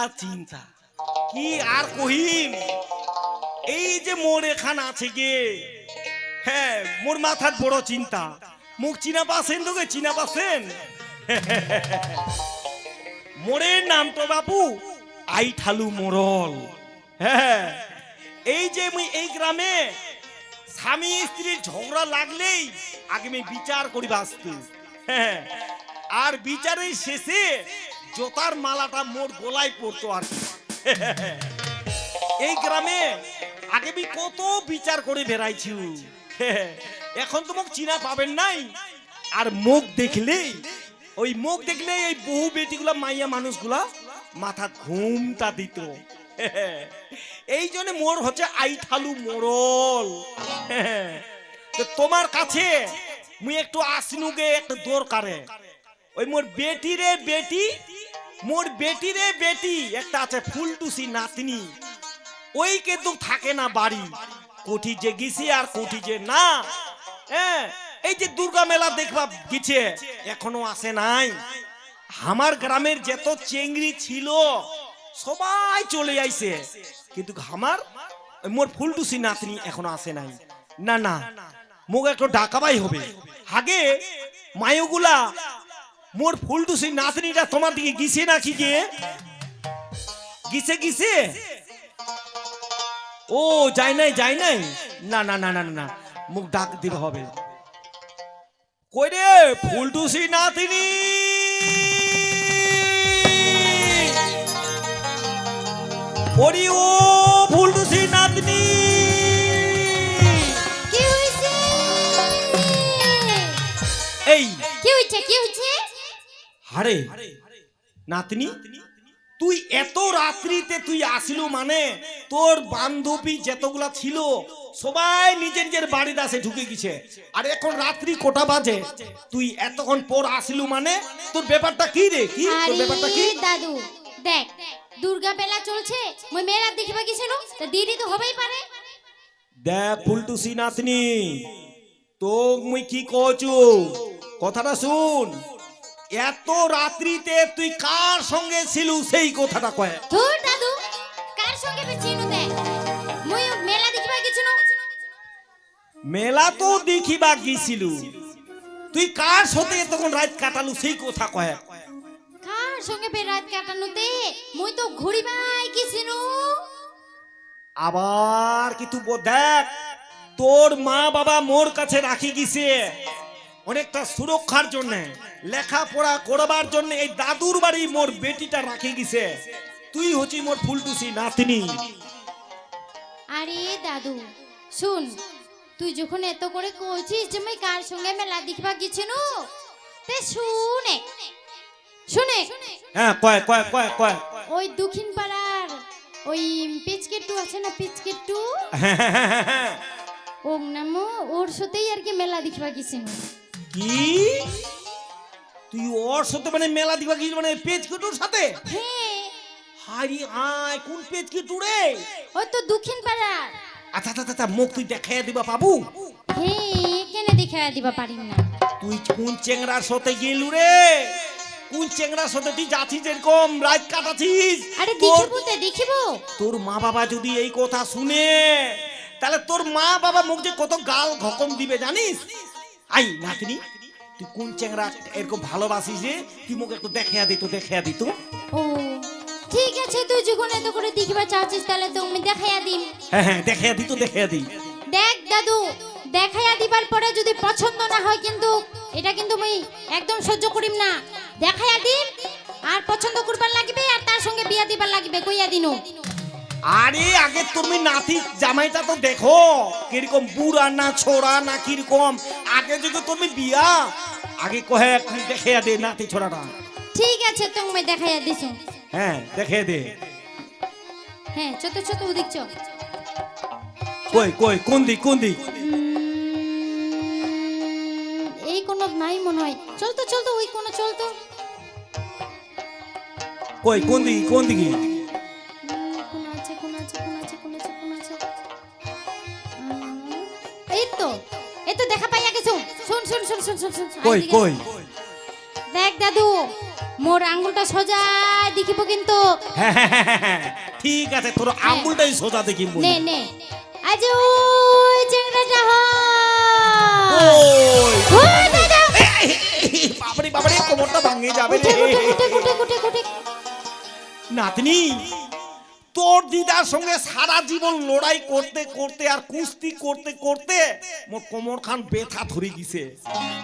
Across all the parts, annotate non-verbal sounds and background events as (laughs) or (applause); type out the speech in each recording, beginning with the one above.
চিন্তা চিন্তা। কি আর কহিম? এই যে মোর এখান আছে গে। হ্যাঁ মোর মাথার বড় চিন্তা। মুখ চিনা পাছেন তোকে, চিনা পাছেন? মোরের নাম তো বাপু, আইঠালু মোরল। হ্যাঁ এই যে মুই এই গ্রামে স্বামী স্ত্রীর ঝগড়া লাগলেই আগে আমি বিচার করি বাস্তু হ্যাঁ আর বিচারের শেষে জোতার মালাটা মোর গলায় পড়তো আর এই গ্রামে আগে আমি কত বিচার করে বেড়াইছি। এখন তো মুখ চিনা পাবেন নাই। আর মুখ দেখলেই ওই মুখ দেখলে এই বহু বেটিগুলা, মাইয়া মানুষগুলা মাথা ঘুমটা দিত। এই জন্য মোর হচ্ছে আইঠালু মোরল। তো তোমার কাছে মুই একটু আসনুগে, একটু দরকারে। ওই মোর বেটি রে বেটি মোর বেটি রে বেটি, একটা আছে ফুলটুসি নাতনি। ওই কিন্তু থাকে না বাড়ি। কোঠি যে গেছি আর কোঠি যে না। হ্যাঁ এই যে দুর্গা মেলা দেখবা গেছে, এখনও আসে নাই। আমার গ্রামের যত চেংড়ি ছিল, সবাই চলে আইছে। কিন্তু আমার, মোর ফুলটুসি নাতনি এখনও আসে নাই। না না, মোক একটু ডাকাবাই হবে। আগে মায়ুগুলা মোর ফুল ফুলটুসি নাতনিটা তোমার দিকে গিছে নাকি গে? গিছে গিছে? ও যাই নাই যাই নাই? না না না না না, মুখ ডাক দিতে হবে। কই রে ফুল ফুলটুসি নাতিনি? ওরি ও ফুল ফুলটুসি নাতনি। কি হইছে? এই কি হইছে কি হইছে? হারে নাতনি তুই এত রাত্রিতে তুই আসিলু মানে? তোর বান্ধবী যতগুলা ছিল সবাই নিজের নিজের বাড়িতে আসে ঢুকে গেছে। আর এখন রাত্রি কোটা বাজে? তুই এতক্ষণ পর আসিলু মানে? তোর ব্যাপারটা কি রে? কি? তোর ব্যাপারটা কি? দাদু দেখ দুর্গা মেলা চলছে মই মেলা দেখিবা গেছিল তা দেরি তো হবেই পারে। দেখ ফুলটুসি নাতনি তো মুই কি কচু কথাটা শুন। এত রাত্রিতে তুই কার সঙ্গে ছিলু? সেই কথাটা কয়। ধুর দাদু কার সঙ্গে মই মেলা দেখিবা গেছিল। মেলা তো দেখিবা গেছিল। তুই কার সাথে তখন রাত কাটালু? সেই কথা কয়। কার সঙ্গে বে রাত কাটানোতে মই তো গেছিল। আবার কি তুই দেখ তোর মা বাবা মোর কাছে রাখি গেছে। অনেকটা সুরক্ষার জন্য লেখাপড়া করবার জন্য এই দাদুর বাড়ি মোর বেটিটা রাখি গেছে। তুই হচ্ছি মোর ফুলটুসি নাতনি। আরে দাদু শুন তুই যখন এত করে কইছিস যে মই কার সঙ্গে মেলা দেখিবা গেছিল তে শুনে শুনে। হ্যাঁ কয় কয় কয় কয়। ওই দক্ষিণ পাড়ার ওই পিচকেটু আছে না পিচকেটু ওর নাম ওর সাথেই আর কি মেলা দেখিবা গেছিল কি? তুই ওর সাথে মানে মেলা দিবা গিয়েছিস মানে পেজ কেটুর সাথে? হ্যাঁ। হারি আয় কোন পেজ কেটু রে ওই তো দক্ষিণ পাড়ার। আচ্ছা আচ্ছা আচ্ছা মুখ তুই দেখাইয়া দিবা বাবু। হ্যাঁ কেন দেখা দিবা পারিম না। তুই কোন চেংড়ার সাথে গেলু রে? কোন চেংড়ার সাথে তুই যাচ্ছিস এরকম? রাত কাটাচ্ছিস? আরে দেখিব তে দেখিব। তোর মা বাবা যদি এই কথা শুনে তাহলে তোর মা বাবা মুখ যে কত গাল ঘকম দিবে জানিস? আই নাতনি তুই কোন চেংড়া এরকম ভালোবাসিস রে তুই মুখ একটু দেখাইয়া দিত দেখাইয়া দিত ও ঠিক আছে তুই যখন এত করে দেখিবা চাচ্ছিস তাহলে তো আমি দেখাইয়া দিম। হ্যাঁ হ্যাঁ দেখাইয়া দিত দেখাইয়া দি। দেখ দাদু দেখাইয়া দিবার পরে যদি পছন্দ না হয় কিন্তু এটা কিন্তু আমি একদম সহ্য করিম না। দেখাইয়া দিম আর পছন্দ করবার লাগবে আর তার সঙ্গে বিয়া দিবার লাগবে কইয়া দিনু। আরে আগে তুমি নাতি জামাইটা তো দেখো। কীরকম বুড়া না ছোড়া না কীরকম। আগে যদি তুমি বিয়া আগে কহে তুই দেখাইয়া দে নাতি ছোড়াটা। ঠিক আছে তুমি দেখাইয়া দিছো। হ্যাঁ দেখে দে। হ্যাঁ ছোট ছোট চ কই কই কোন দিক কোন দিক? এই কোনো নাই মনে হয়। চল তো চল তো ওই কোনো চল তো। কই কোন দিক কোন দিকে? শুন শুন শুন কই কই? দেখ দাদু মোর আঙ্গুলটা সোজা দেখিব কিন্তু। হ্যাঁ, হ্যাঁ, হ্যাঁ, ঠিক আছে তোর আঙ্গুলটাই সোজা দেখি বলি। নে নে। আজ ওই চেংড়াটা হয়। ওই দাদা। বাবারে বাবারে কোমরটা ভাঙে যাবে রে। নাতনি তোর দিদার সঙ্গে সারা জীবন লড়াই করতে করতে আর কুস্তি করতে করতে মোর কোমর খান ব্যথা ধরে গেছে।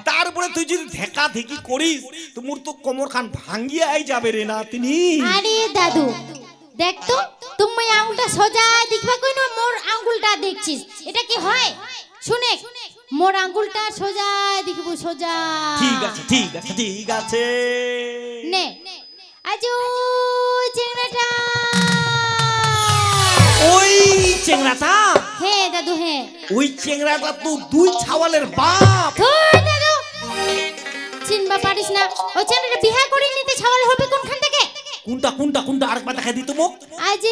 তারপরে তুই যদি ধেকা ধেকি করিস তো মোর তো কোমর খান ভাঙ্গিয়াই যাবে রে নাতনি। আরে দাদু দেখ তো তুমি আঙ্গুলটা সোজা দেখবা কই না? মোর আঙ্গুলটা দেখছিস। এটা কি হয়? শুনে। মোর আঙ্গুলটা সোজা দেখিব সোজা। ঠিক আছে ঠিক আছে ঠিক আছে। নে। আজ চেংড়াটা ওই চেংড়াটা। হ্যাঁ দাদু হ্যাঁ ওই চেংড়াটা তো দুই ছাওয়ালের বাপ। ধুর দাদু। চিনবা পারিস না। ওই চেংড়াটা বিহা করে নিতে ছাওয়াল হবে কোনখান থেকে? কোনটা কোনটা কোনটা? আরেকবার দেখা দিত মুখ। আজ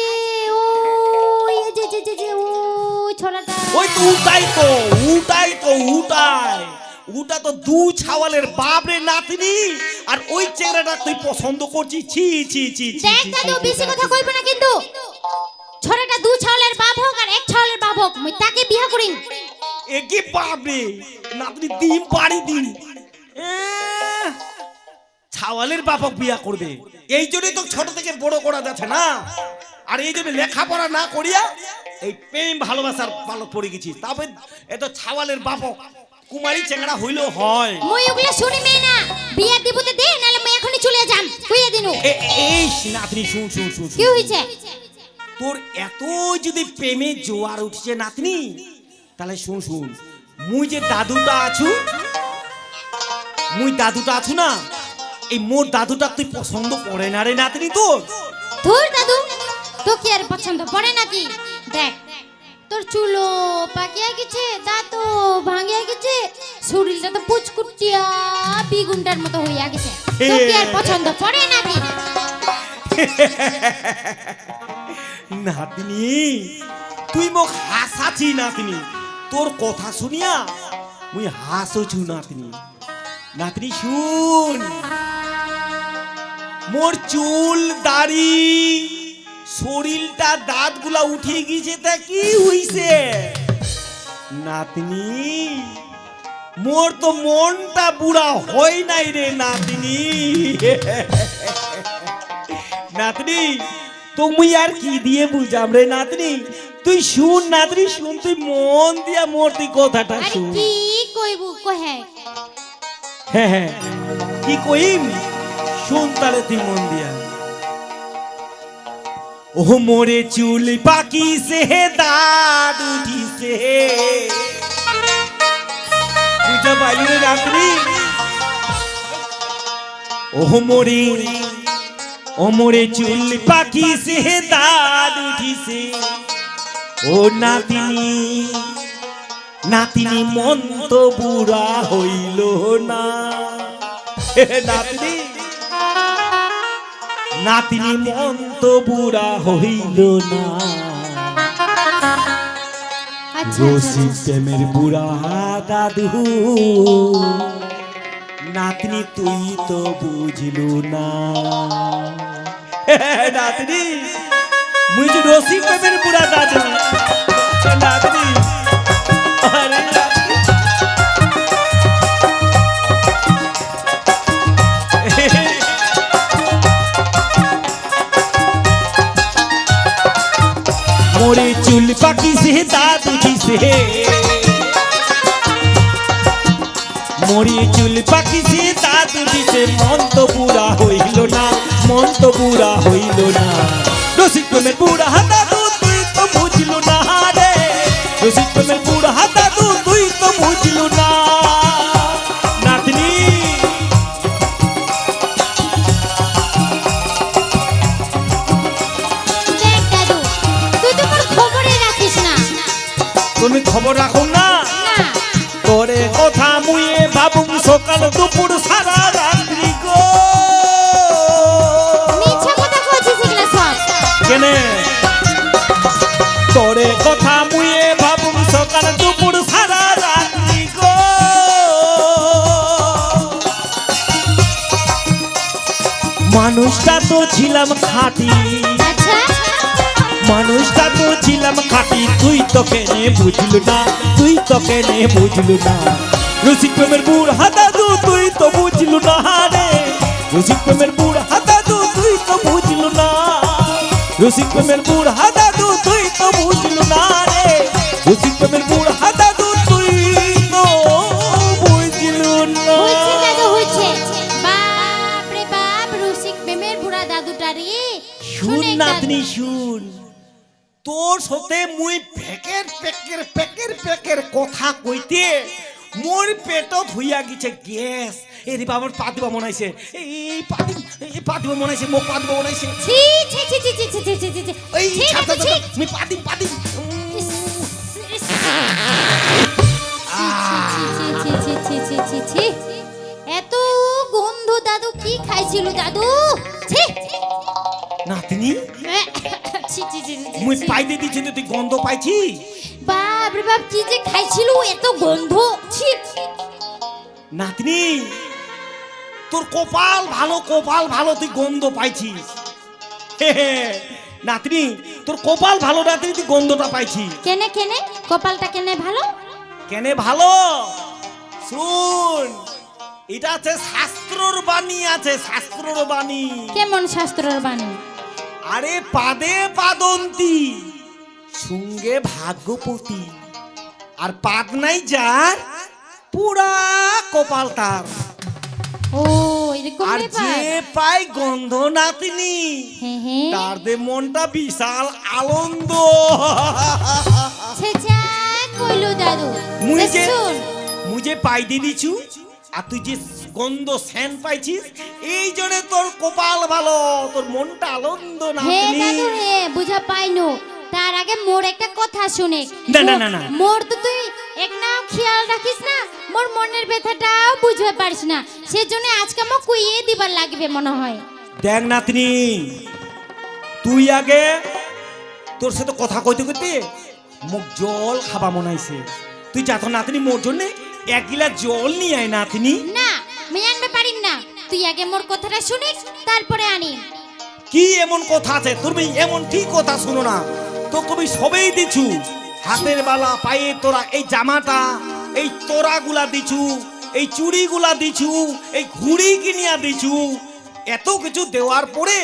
ওই যে যে যে যে ওই ছোলাটা ওই তো উটাই তো উটাই তো উটাই উটা তো দু ছাওয়ালের বাপ রে নাতনি। আর ওই চেংড়াটা তুই পছন্দ করছিস? ছি ছি ছি দেখ দাদু বেশি কথা ছি। না কিন্তু। ছোড়াটা দু ছাওলের বাপ হোক আর এক ছাওলের বাপ হোক মুই তাকে বিয়া করিম। এ কি বাপ রে নাতনি ডিম পাড়ি দিন। এ, ছাওয়ালের বাপক বিয়া করবে। এই জন্যই তো ছোট থেকে বড় করা যাচ্ছে না। আর এই জন্য লেখাপড়া না করিয়া এই প্রেম ভালোবাসার পালক পড়ে গেছি। তবে এত ছাওয়ালের বাপক কুমারী চেংড়া হইলেও হয়। মুই ওগুলা শুনি মে না। বিয়া দিবতে দে নালে মুই এখনি চলে যাম। কইয়া দিনু। এই নাতনি শুন শুন শুন। কি হইছে? তোর এত যদি প্রেমে জোয়ার উঠছে নাতনি তাহলে শুন শুন। মুই যে দাদুটা আছু মুই দাদুটা আছু না এই মোর দাদুটা তুই পছন্দ করে না রে নাতনি তোর? ধুর দাদু তো কি আর পছন্দ পড়ে নাকি দেখ তোর চুলো পাকিয়া গেছে দাঁতো ভাঙিয়া গেছে শরীরটা তো পুচকুটিয়া বিগুন্ডার মতো হইয়া গেছে। তো কি আর পছন্দ পড়ে নাকি (laughs) নাতনি, তুই মোক হাসাছি নাতনি। তোর কথা শুনিয়া মুই হাসছু নাতনি। নাতনি, শুন। মোর চুল, দাড়ি শরীরটা দাঁতগুলা উঠে গিয়েছে তা কি হইছে নাতনি মোর তো মনটা বুড়া হয় নাই রে নাতনি। নাতনি তুমি আর কি দিয়ে বুঝাম রে নাতনি? তুই শুন নাতনি শুন তুই মন দিয়া মোর তুই কথাটা শুন। কি কইবু কহে? হ্যাঁ হ্যাঁ কি কইম? শুন তাহলে তুই মন দিয়া। ও মোরে চুল পাকি সে দাঁত উঠিছে। বুঝা পাইলি রে রাত্রি ও মোরে ও মোরে চুল পাখি সে দাঁত উঠিছে। ও নাতিনি নাতিনি মন তো বুড়া হইল না। নাতিনি নাতিনি মন তো বুড়া হইল না। আচ্ছা আচ্ছা। প্রেমের বুড়া দাদু নাতনি তুই তো বুঝলু না। নাতনি, মুই যে রসি প্রেমের বুড়া দাদু নাতনি, আরে মোরে চুল পাকি সে দাঁত উঠিছে মোরে চুল পাকি সে দাঁত উঠিছে মন তো বুড়া হইল না। মন তো পুরা হইল না। রসিক প্রেমের পুরা দাদু ছিলাম খাঁটি। মানুষটা তো ছিলাম খাঁটি, তুই তো কেনে বুঝল না, তুই তো কেনে বুঝল না। রসিক প্রেমের বুড় হাতা দু, তুই তো বুঝল না রে। রসিক প্রেমের বুড় হাতা দু, তুই তো বুঝল না। রসিক প্রেমের বুড় হাতাদু সাথে মুই পেকের পেকের পেকের পেকের কথা কইতে মোর পেটত হইয়া গেছে গ্যাস এরি বাবার পাতিবা মনাইছে এই পাতি এই পাতিবা মনাইছে মোক পাতিবা মনাইছে ছি ছি ছি ছি ছি ছি ছি ছি ছি ছি এই ছাতা ছি। মুই ছি, ছি, ছি। এত গন্ধ দাদু কি খাইছিল দাদু ছি নাতনি মুই পাইতে দিছি তুই গন্ধ পাইছি বাপ রে বাপ কি যে খাইছিল এত গন্ধ। ছি। নাতনি তোর কপাল ভালো কপাল ভালো তুই গন্ধ পাইছিস। হে হে, নাতনি তোর কপাল ভালো নাতনি তুই গন্ধটা পাইছিস। কেনে কেনে? কপালটা কেনে ভালো? কেনে ভালো? শুন এটা আছে শাস্ত্রর বাণী আছে শাস্ত্রর বাণী। কেমন শাস্ত্রের বাণী? আরে পাদে পাদন্তি সঙ্গে ভাগ্যপতি। আর পাদ নাই যার পুরা কপাল তার। ও আর যে পাই গন্ধ নাতনি হ্যাঁ হ্যাঁ। তার দে মনটা বিশাল আনন্দ। কইলো দাদু। মুই যে মুই যে পাই দিয়ে দিছু আর তুই যে গন্ধ স্যান পাইছিস? এই জন্য তোর কপাল ভালো তোর মনটা আনন্দ না হে দাদু হে বুঝা পাইনু। তার আগে মোর একটা কথা শুনে। না, না, না, না। মোর তো তুই এক নাও খেয়াল রাখিস না মোর মনের ব্যথাটাও বুঝতে পারিস না। সেজন্য আজকে মোক কুইয়ে দিবার লাগবে মনে হয়। দেখ নাতনি তুই আগে তোর সাথে কথা কইতে কইতে মুখ জল খাবা মনাইছে তুই যা তো নাতনি মোর জন্য এক গিলা জল নিয়ে আয় নাতনি। না আমি আনতে পারিম না। তুই আগে মোর কথাটা শুনিস তারপরে আনি। কি এমন কথা আছে? তুমি এমন কি কথা শুনো না? তো তুমি সবেই দিছু। হাতের বালা পায়ে তোরা এই জামাটা এই তোরা গুলা দিছু এই চুড়ি গুলা দিছু এই ঘুড়ি কিনিয়া দিছু। এত কিছু দেওয়ার পরে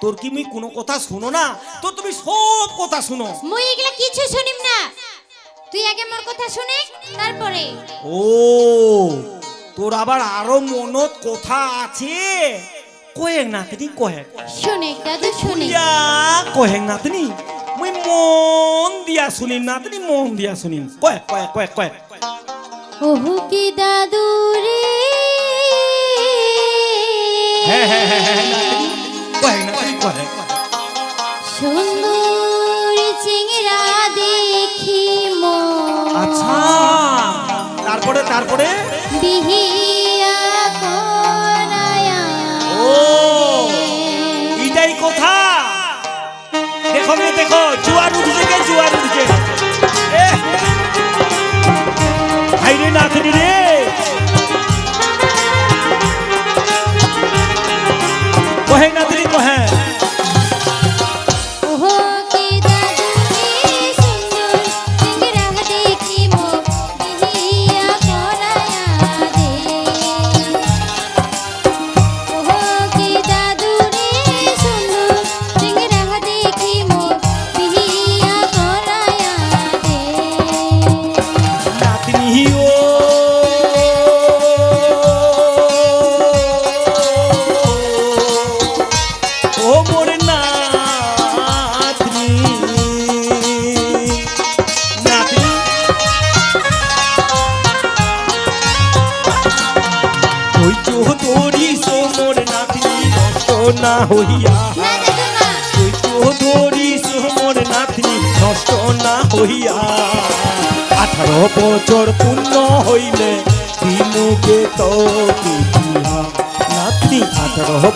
তোর কি মুই কোনো কথা শুনো না? তো তুমি সব কথা শুনো। মুই এগুলা কিছু শুনিম না। তুই আগে মোর কথা শুনে তারপরে। ও। তোর আবার আরও মনত কথা আছে? কয়েক নাতনি কয়েক। শুনে দাদু শুনে। কহেন নাতনি। মুই মন দিয়া শুনিম নাতনি মন দিয়া শুনিম। কয়েক কয়েক কয়েক কয়েক। ওহু কি দাদু রে? হ্যাঁ হ্যাঁ হ্যাঁ হ্যাঁ নাতনি। কয়েক নাতনি কয়েক। সুন্দর চিংড়া দেখি মো আচ্ছা তারপরে তারপরে? ইটাই কথা। দেখো দেখো জুয়ার উঠছে জুয়ার উঠছে। হাইরে নাথ রে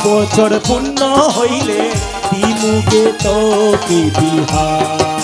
বছর পূর্ণ হইলে দিমুগে তো কি বিহার।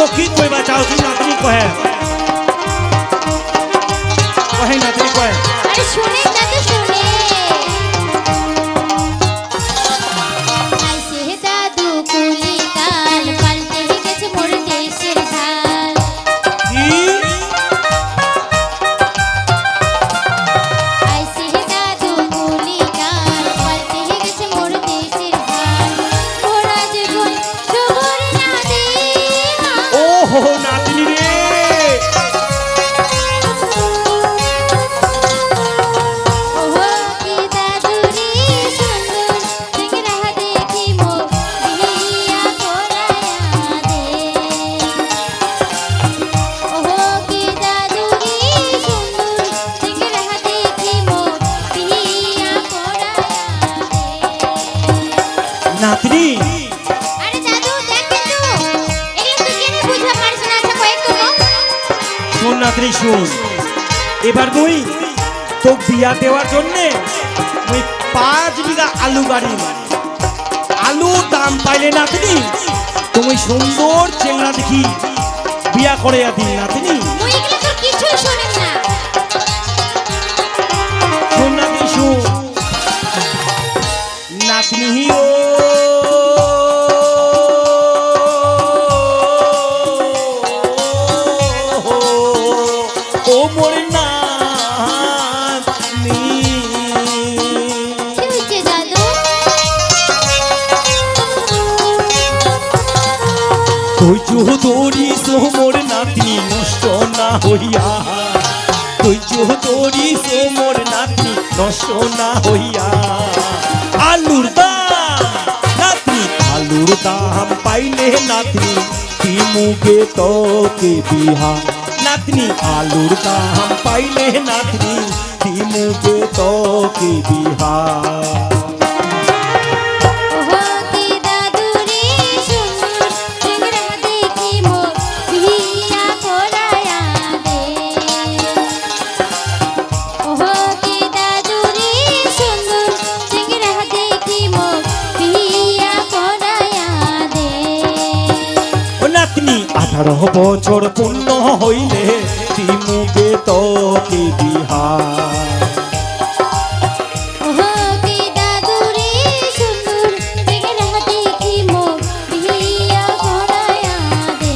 তুই মোক কি কইবা চাও তুই নাতনি কহে কহে নাতনি কহে আরে শুনে শোন এবার মুই তো বিয়া দেওয়ার জন্যে মুই পাঁচ বিঘা আলু গাড়ি আলু দাম পাইলে নাতনি তুমি সুন্দর চেংড়া দেখি বিয়া করে দিন শুনিস না। শোন নাতনি ধৈর্য ধরি সোমর নাতনি নষ্ট না হইয়া। ধৈর্য ধরি সোমর নাতনি নষ্ট না হইয়া। আলুর দাম, নাতনি। আলুর দাম পাইলে নাতনি তিমুগে তোকে বিহা। নাতনি, আলুর দাম পাইলে নাতনি তিমুগে তোকে বিহা। আঠারো বছর পূর্ণ হইলে তিমুগে তোকে বিহা ওহো কি দাদু রে সুন্দর চেংরা দেখি মোর বিয়া করায়া দে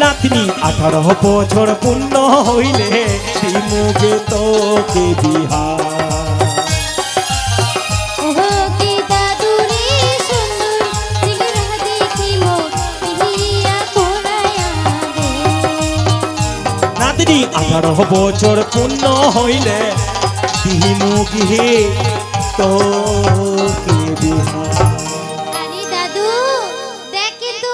নাতনি আঠারো বছর পূর্ণ হইলে তিমুগে তোকে বিহা বছর পূর্ণ হইলে দাদু দেখ কিন্তু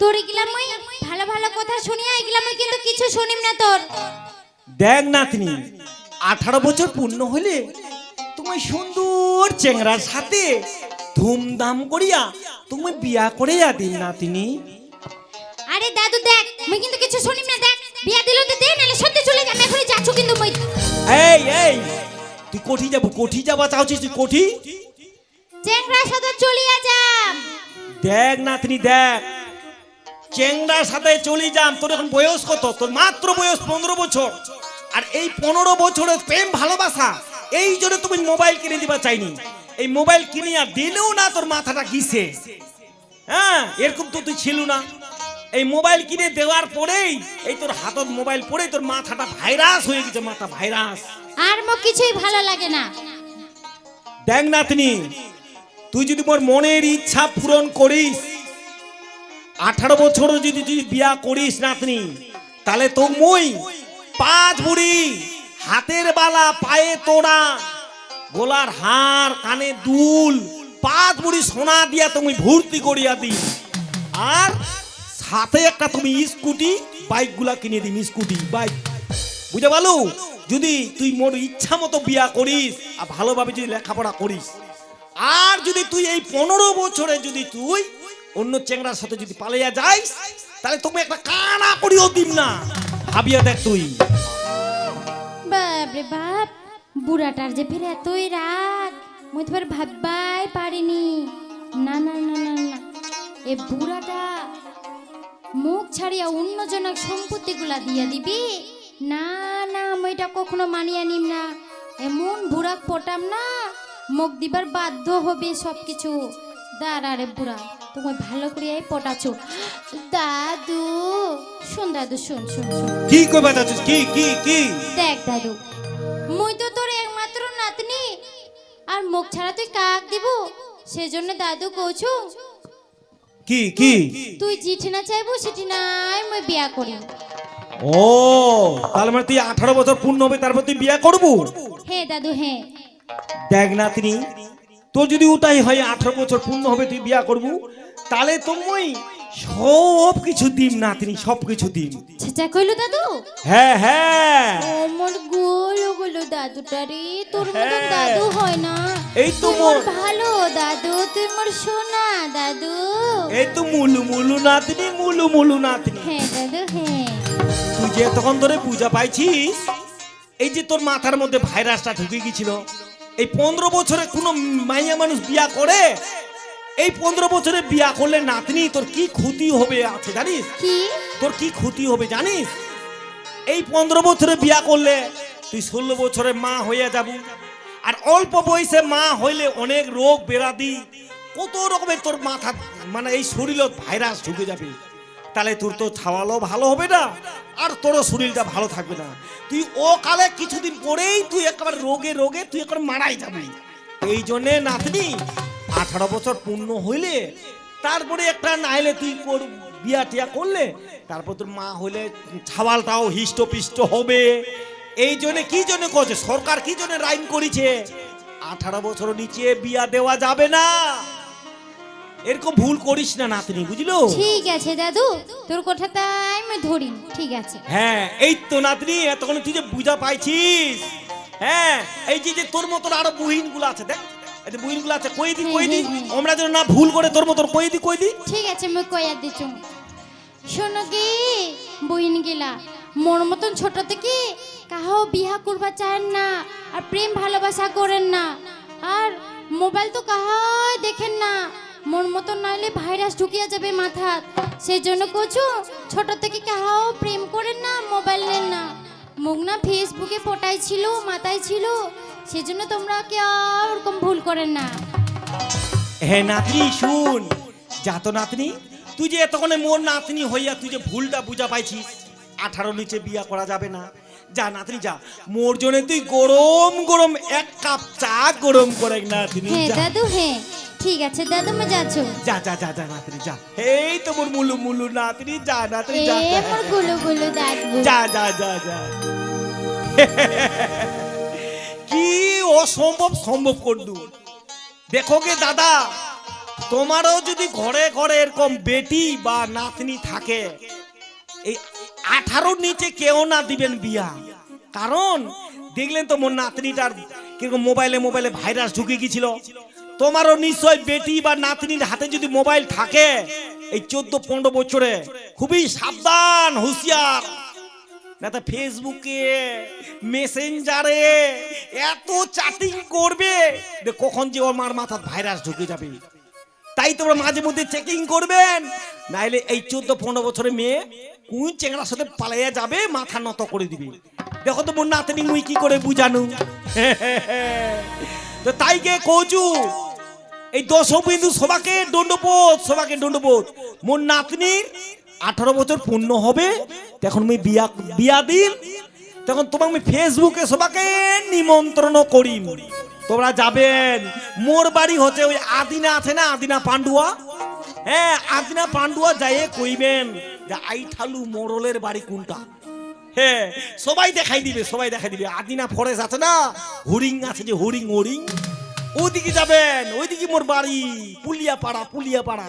তোর এগুলা মই ভালো ভালো কথা শুনিয়া এগুলা মই কিন্তু কিছু শুনিম না তোর। দেখ নাতনি আঠারো বছর পূর্ণ হলে তুমি সুন্দর চেংরার সাথে ধুমধাম করিয়া তুমি বিয়া করে দিন নাতিনি। আরে দাদু দেখ মই কিন্তু কিছু শুনিম না দেখ। বিয়া দিল তো দে নালে সত্যি চলে যাবে এখনই যাচ্ছ কিন্তু মই। এই এই তুই কোঠি যাব কোঠি যাবা চাওছিস তুই কোঠি? চেংড়ার সাথে চলিয়া যাম। দেখ নাতনি দেখ। চেংড়ার সাথে চলি যাম তোর এখন বয়স কত? তোর মাত্র বয়স পনেরো বছর। আর এই পনেরো বছরের প্রেম ভালোবাসা এই জন্য তুমি মোবাইল কিনে দিবা চাইনি। এই মোবাইল কিনিয়া দিলেও না তোর মাথাটা গিসে হ্যাঁ এরকম তো তুই ছিল না। এই মোবাইল কিনে দেওয়ার পরেই এই তোর হাতত মোবাইল পরেই তোর মাথাটা ভাইরাস হয়ে গেছে মাথা ভাইরাস। আর মো কিছুই ভালো লাগে না। দেখ না নাতনি তুই যদি মোর মনের ইচ্ছা পূরণ করিস আঠারো বছর যদি তুই বিয়া করিস নাতনি তাহলে তো মই পাঁচ বুড়ি হাতের বালা পায়ে তোড়া গোলার হার কানে দুল পাঁচ বুড়ি সোনা দিয়া তুমি ভর্তি করিয়া দিই। আর সাথে একটা তুমি স্কুটি বাইকগুলা কিনে দিম স্কুটি, বাইক। বুঝতে পারল? যদি তুই মোর ইচ্ছা মতো বিয়া করিস আর ভালোভাবে যদি লেখাপড়া করিস, আর যদি তুই এই পনেরো বছরে যদি তুই অন্য চেংড়ার সাথে যদি পালিয়ে যাইস, তাহলে তুমি একটা কানা করিও দিম না। ভাবিয়া দেখ তুই। বাপরে বাপ, বুড়াটার যে ফিরে এতই রাগ, মুই তো আর ভাববাই পারিনি। না না না না না। এ বুড়াটা মুখ ছাড়িয়া অন্যজনক সম্পত্তিগুলা দিয়া দিবি? না না আমি এটা কখনো মানিয়া নিম না। এমন বুড়াক পটাম না। মুখ দিবার বাধ্য হবে সব কিছু দাঁড়া রে বুড়া তুমি ভালো করিয়াই পটাছো। দাদু শোন দাদু শোন শোন শোন। কি কইবা যাচ্ছিস কি কি কি দেখ দাদু মুই তো তোর একমাত্র নাতনি। আর মুখ ছাড়া তুই কাক দিব? সেজন্য দাদু কৌছু কি কি? তুই জিঠি না চাইব সেটি নাই মই বিয়া করি ও তাহলে মানে তুই আঠারো বছর পূর্ণ হবে তারপর তুই বিয়া করব? হে দাদু হে। দেখ না তিনি তোর যদি ওটাই হয় আঠারো বছর পূর্ণ হবে তুই বিয়া করব? তাহলে তুমি সব কিছু দিম না তিনি সব কিছু দিম। চেঁচা কইলো দাদু? হ্যাঁ হ্যাঁ। ওমর গোলো গোলো দাদুটা রে তোর মতন হ্যাঁ। দাদু হয় না। এই তো মোর ভালো দাদু তুই মোর সোনা দাদু। এই তো মুলু মুলু নাতনি মুলু মুলু নাতনি। হ্যাঁ দাদু হ্যাঁ। তুই যে তখন ধরে পূজা পাইছিস এই যে তোর মাথার মধ্যে ভাইরাসটা ঢুকে গেছিল এই পনেরো বছরে কোনো মাইয়া মানুষ বিয়া করে এই পনেরো বছরে বিয়া করলে নাতনি তোর কি ক্ষতি হবে আছে জানিস? কি? তোর কি ক্ষতি হবে জানিস? এই পনেরো বছরে বিয়া করলে তুই ষোলো বছরে মা হইয়া যাবি। আর অল্প বয়সে মা হইলে অনেক রোগ বেরাদি। কত রকমের তোর মাথা মানে এই শরীরত ভাইরাস ঢুকে যাবে। তাহলে তোর তো খাওয়ালো ভালো হবে না আর তোরও শরীরটা ভালো থাকবে না। তুই ও কালে কিছুদিন পরেই তুই একবার রোগে রোগে তুই একবার মারাই যাবি। এই জন্যে নাতনি আঠারো বছর পূর্ণ হইলে তারপরে একটা নাইলে তুই কর বিয়া টিয়া করলে তারপর তোর মা হইলে ছাওয়ালটাও হিষ্টপিষ্ট হবে। এই জন্য কি জন্য করছে? সরকার কি জন্য রাইন করেছে? আঠারো বছর নিচে বিয়া দেওয়া যাবে না। এরকম ভুল করিস না নাতনি বুঝলো? ঠিক আছে দাদু তোর কথা তাই আমি ধরি ঠিক আছে। হ্যাঁ এই তো নাতনি এতক্ষণ তুই যে বুঝা পাইছিস হ্যাঁ এই যে যে তোর মতন আরও বুহিনগুলো আছে দেখ। এই যে আছে কই দি কই দি। আমরা যেন না ভুল করে তোর মতন কই দি কই দি? ঠিক আছে মুই কইয়া দিছু শোনো কি বইন গেলা মোর মতন ছোট থেকে কাহাও বিহা করবা চান না আর প্রেম ভালোবাসা করেন না। আর মোবাইল তো কাহাই দেখেন না মোর মতন নাইলে ভাইরাস ঢুকিয়া যাবে মাথাত। সেই জন্য কচু ছোট থেকে কাহাও প্রেম করেন না মোবাইল নেন না। মুখ না ফেসবুকে পটাই ছিল মাথায় ছিল সেজন্য তোমরা কেউ ওরকম ভুল করেন না। হ্যাঁ নাতনি শুন। যা তো নাতনি তুই যে এতক্ষণে মোর নাতনি হইয়া তুই যে ভুলটা বুঝা পাইছিস আঠারো নিচে বিয়া করা যাবে না। যা নাতনি যা। মোর জন্য তুই গরম গরম এক কাপ চা গরম করে নাতনি হ্যাঁ দাদু হ্যাঁ ঠিক আছে দাদু মা যাচ্ছ। যা যা যা যা নাতনি যা। এই তো মোর মুলু মুলু নাতনি যা নাতনি যা। যা। মোরগুলো গুলো দাদু। যা যা যা যা। (laughs) কি অসম্ভব সম্ভব করলু। দেখো গে দাদা তোমারও যদি ঘরে ঘরে এরকম বেটি বা নাতনি থাকে এই আঠারোর নিচে কেউ না দিবেন বিয়া। কারণ দেখলেন তো মোর নাতনিটার কীরকম মোবাইলে মোবাইলে ভাইরাস ঢুকে গেছিল তোমারও নিশ্চয় বেটি বা নাতনির হাতে যদি মোবাইল থাকে, এই চোদ্দ পনেরো বছরে খুবই সাবধান, হুঁশিয়ার। ফেসবুকে, মেসেঞ্জারে এত করবে কখন যে ওর মার মাথা ভাইরাস ঢুকে যাবে। তাই তোমরা মাঝে মধ্যে চেকিং করবেন। নাইলে এই চোদ্দ পনেরো বছরের মেয়ে কোন চেংড়ার সাথে পালাইয়া যাবে, মাথা নত করে দিবে। দেখো তো মোর নাতনি মুই কি করে বুঝানু? (laughs) তো তাই কে কচু? এই দশ বিন্দু সবাকে দণ্ডবোধ সবাকে দণ্ডবোধ। মোর নাতনির আঠারো বছর পূর্ণ হবে, তখন আমি বিয়া বিয়া দিন, তখন তোমাকে আমি ফেসবুকে সবাকে নিমন্ত্রণ করি তোমরা যাবেন। মোর বাড়ি হচ্ছে ওই আদিনা আছে না, আদিনা পান্ডুয়া? হ্যাঁ আদিনা পান্ডুয়া যাইয়ে কইবেন যে আইঠালু মোরলের বাড়ি কোনটা? হ্যাঁ সবাই দেখাই দিবে, সবাই দেখাই দিবে। আদিনা ফরেস্ট আছে না, হরিং আছে যে হরিং হরিং ওদিকে যাবেন ওইদিকে মোর বাড়ি পুলিয়া পাড়া পুলিয়া পাড়া